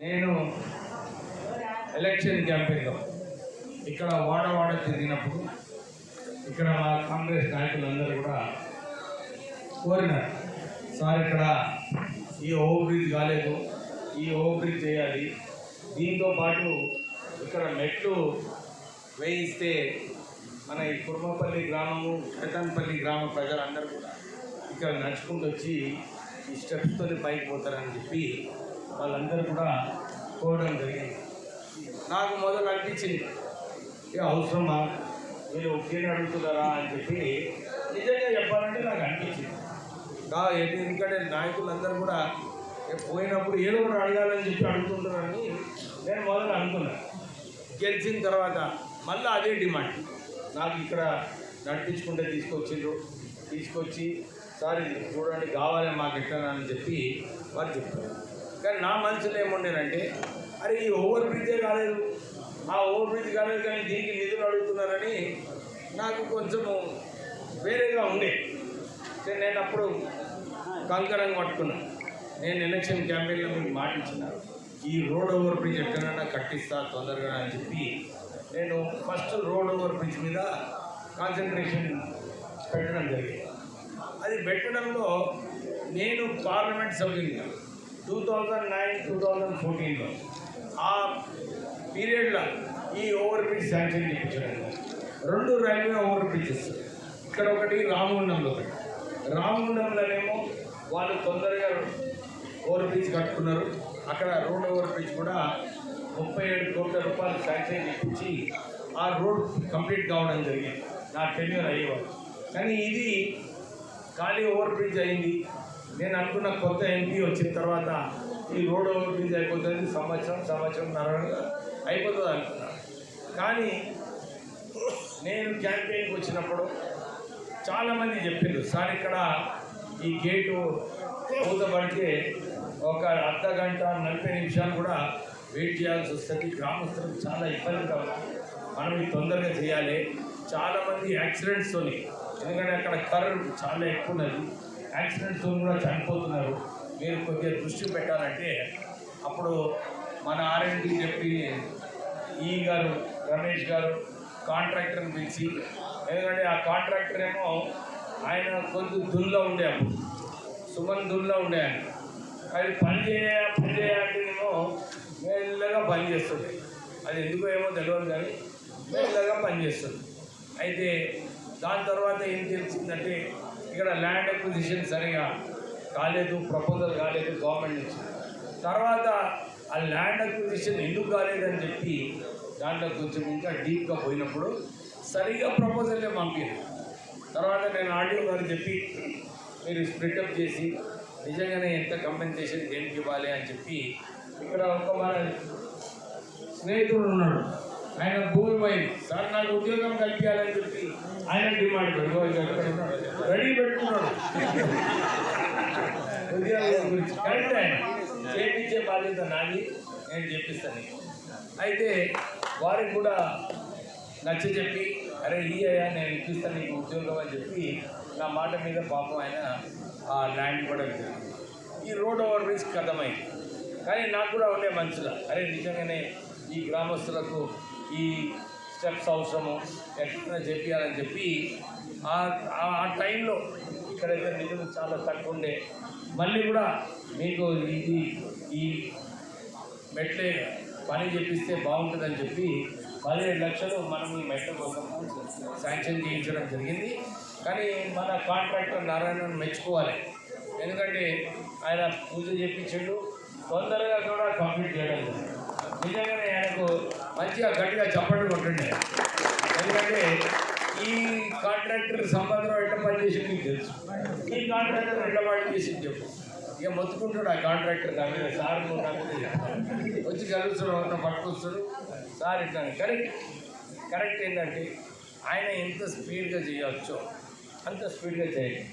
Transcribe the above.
నేను ఎలక్షన్ క్యాంపెయిన్లో ఇక్కడ వాడ వాడ తిరిగినప్పుడు ఇక్కడ మా కాంగ్రెస్ నాయకులందరూ కూడా కోరినారు. సార్ ఇక్కడ ఈ ఓవర్ బ్రిడ్జ్ కాలేదు. ఈ ఓవర్ బ్రిడ్జ్ చేయాలి. దీంతో పాటు ఇక్కడ మెట్లు వేయిస్తే మన ఈ కుర్మపల్లి గ్రామము కటన్పల్లి గ్రామ ప్రజలందరూ కూడా ఇక్కడ నడుచుకుంటూ వచ్చి ఈ స్టెప్స్తో పైకి పోతారని చెప్పి వాళ్ళందరూ కూడా పోవడం జరిగింది. నాకు మొదలు అనిపించింది. ఇక అవసరమా? మీరు ఒకేనే అడుగుతున్నారా? అని చెప్పి నిజంగా చెప్పాలంటే నాకు అనిపించింది. కా ఏంటి? ఎందుకంటే నాయకులందరూ కూడా పోయినప్పుడు ఏదో ఒకటి అడగాలని చెప్పి అడుగుతుంటారని నేను మొదలు అనుకున్నాను గెలిచిన తర్వాత మళ్ళీ అదే డిమాండ్. నాకు ఇక్కడ నడిపించుకుంటే తీసుకొచ్చిండ్రు. తీసుకొచ్చి సార్ ఇది చూడండి కావాలి మాకు ఎట్లా అని చెప్పి వారు చెప్తారు కానీ నా మనసులో ఏముండేనంటే అరే ఈ ఓవర్ బ్రిడ్జే కాలేదు. ఆ ఓవర్ బ్రిడ్జ్ కాలేదు కానీ దీనికి నిధులు అడుగుతున్నారని నాకు కొంచెము వేరేగా ఉండే. నేను అప్పుడు కంకరంగా పట్టుకున్నా నేను ఎలక్షన్ క్యాంపెయిన్లో మీకు మాటించిన ఈ రోడ్ ఓవర్ బ్రిడ్జ్ ఎక్కడైనా కట్టిస్తా తొందరగా అని చెప్పి నేను ఫస్ట్ రోడ్ ఓవర్ బ్రిడ్జ్ మీద కాన్సన్ట్రేషన్ పెట్టడం జరిగింది. అది పెట్టడంలో నేను పార్లమెంట్ సభ్యునిగా two thousand nine two thousand ఫోర్టీన్లో ఆ పీరియడ్లో ఈ ఓవర్ బ్రిడ్జ్ శాంక్షన్ చేయించడం రెండు రైల్వే ఓవర్ బ్రిడ్జెస్ ఇక్కడ ఒకటి రామగుండంలో ఒకటి రామగుండంలోనేమో వాళ్ళు తొందరగా ఓవర్ బ్రిడ్జ్ కట్టుకున్నారు. అక్కడ రోడ్ ఓవర్ బ్రిడ్జ్ కూడా ముప్పై ఏడు కోట్ల రూపాయలు శాంక్షన్ చేయించి ఆ రోడ్ కంప్లీట్ కావడం జరిగింది. నా టెన్యూర్ అయ్యేవారు కానీ ఇది ఖాళీ ఓవర్ బ్రిడ్జ్ అయింది. నేను అనుకున్న కొత్త ఎంపీ వచ్చిన తర్వాత ఈ రోడ్ ఓవర్ బ్రిడ్జ్ అయిపోతుంది సంవత్సరం సంవత్సరం అయిపోతుంది అనుకున్నాను కానీ నేను క్యాంపెయిన్కి వచ్చినప్పుడు చాలామంది చెప్పిండ్రు సార్ ఇక్కడ ఈ గేటు మూతపడితే ఒక అర్ధ గంట నలభై నిమిషాలు కూడా వెయిట్ చేయాల్సి వస్తుంది. గ్రామస్తులకు చాలా ఇబ్బందిగా మనం తొందరగా చేయాలి. చాలామంది యాక్సిడెంట్స్తో ఎందుకంటే అక్కడ కరెంట్ చాలా ఎక్కువ ఉన్నది. యాక్సిడెంట్తో కూడా చనిపోతున్నారు. మీరు కొద్దిగా దృష్టి పెట్టాలంటే అప్పుడు మన ఆర్ఎండి చెప్పి ఈ గారు రమేష్ గారు కాంట్రాక్టర్ని పిలిచి ఎందుకంటే ఆ కాంట్రాక్టర్ ఏమో ఆయన కొంచెం దుల్లో ఉండే అప్పుడు. సుమన్ దుల్లో ఉండే ఆయన. అది పని చేయ పని చేయాలంటేనేమో మెల్లగా పని చేస్తుంది. అది ఎందుకో ఏమో తెలియదు కానీ మెల్లగా పని చేస్తుంది. అయితే దాని తర్వాత ఏం తెలిసిందంటే ఇక్కడ ల్యాండ్ అక్విజిషన్ సరిగా కాలేదు ప్రపోజల్ కాలేదు గవర్నమెంట్ నుంచి. తర్వాత ఆ ల్యాండ్ అక్విజిషన్ ఎందుకు కాలేదని చెప్పి దాంట్లో కొంచెం ఇంకా డీప్గా పోయినప్పుడు సరిగా ప్రపోజల్లే పంపించారు తర్వాత నేను ఆడియో గారు చెప్పి మీరు స్ప్లిటప్ చేసి నిజంగానే ఎంత కంపెన్సేషన్ దేనికి ఇవ్వాలి అని చెప్పి ఇక్కడ ఒక మన స్నేహితుడు ఉన్నాడు. ఆయన భూమి పోయింది సార్ నాకు ఉద్యోగం కల్పించాలని చెప్పి ఆయన డిమాండ్ పెట్టుకో రెడీ పెట్టుకున్నాడు. ఉద్యోగం గురించి. కరెక్ట్ ఆయన. చేయించే బాధ్యత నాది నేను చెప్పిస్తాను. అయితే వారికి కూడా నచ్చ చెప్పి అరే ఈ అయ్యా నేను ఇప్పిస్తాను నీకు ఉద్యోగం అని చెప్పి నా మాట మీద పాపం ఆయన ఆ ల్యాండ్ కూడా ఈ రోడ్ ఓవర్ బ్రిడ్జ్ కథమైంది కానీ నాకు కూడా ఉండే మనసులో. అరే నిజంగానే ఈ గ్రామస్తులకు ఈ స్టెప్స్ అవసరము ఎట్లా చెప్పాలని చెప్పి ఆ- ఆ టైంలో ఇక్కడైతే నిధులు చాలా తక్కువ ఉండే మళ్ళీ కూడా మీకు ఇది ఈ మెట్లే పని చెప్పిస్తే బాగుంటుందని చెప్పి పదిహేడు లక్షలు మనం ఈ మెట్ల కోసం శాంక్షన్ చేయించడం జరిగింది. కానీ మన కాంట్రాక్టర్ నారాయణను మెచ్చుకోవాలి. ఎందుకంటే ఆయన పూజ చేయించాడు తొందరగా కూడా కంప్లీట్ చేయడం జరిగింది. నిజంగానే ఆయనకు మంచిగా గట్టిగా చప్పట్లు కొట్టండి. ఎందుకంటే ఈ కాంట్రాక్టర్ సంబంధం ఎట్లా పనిచేసి మీకు తెలుసు. ఈ కాంట్రాక్టర్ ఎట్లా పని చెప్పు. ఇక మొత్తుకుంటాడు ఆ కాంట్రాక్టర్ దాని మీద. సార్ నువ్వు వచ్చి కలుస్తాడు అంత పట్టుకొస్తాడు సార్ ఇట్లా కరెక్ట్. కరెక్ట్ ఏంటంటే ఆయన ఎంత స్పీడ్గా చేయవచ్చో అంత స్పీడ్గా చేయండి.